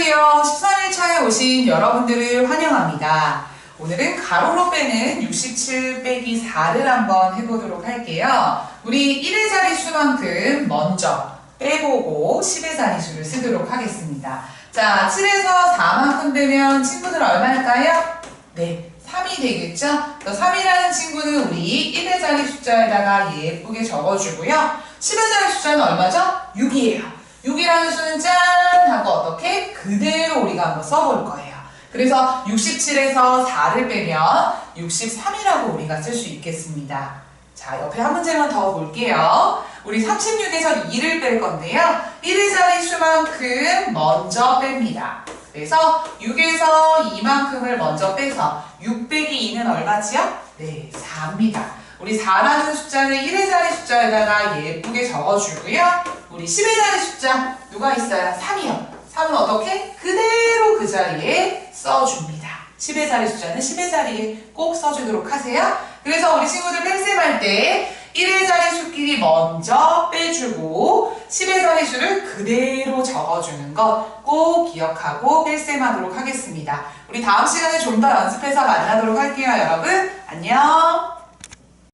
안녕하세요. 13일차에 오신 여러분들을 환영합니다. 오늘은 가로로 빼는 67 빼기 4를 한번 해보도록 할게요. 우리 1의 자릿수만큼 먼저 빼보고 10의 자릿수를 쓰도록 하겠습니다. 자, 7에서 4만큼 되면 친구들 얼마일까요? 네, 3이 되겠죠? 3이라는 친구는 우리 1의 자리 숫자에다가 예쁘게 적어주고요. 10의 자리 숫자는 얼마죠? 6이에요. 6이라는 수는 짠! 하고 어떻게? 그대로 우리가 한번 써볼 거예요. 그래서 67에서 4를 빼면 63이라고 우리가 쓸 수 있겠습니다. 자, 옆에 한 문제만 더 볼게요. 우리 36에서 2를 뺄 건데요. 1의 자리 수만큼 먼저 뺍니다. 그래서 6에서 2만큼을 먼저 빼서 6 빼기 2는 얼마지요? 네, 4입니다. 우리 4라는 숫자는 1의 자리 숫자에다가 예쁘게 적어주고요. 우리 10의 자리 숫자 누가 있어요? 3이요. 3은 어떻게? 그대로 그 자리에 써줍니다. 10의 자리 숫자는 10의 자리에 꼭 써주도록 하세요. 그래서 우리 친구들 뺄셈할 때 1의 자리 수끼리 먼저 빼주고 10의 자리 수를 그대로 적어주는 것 꼭 기억하고 뺄셈하도록 하겠습니다. 우리 다음 시간에 좀 더 연습해서 만나도록 할게요, 여러분. 안녕!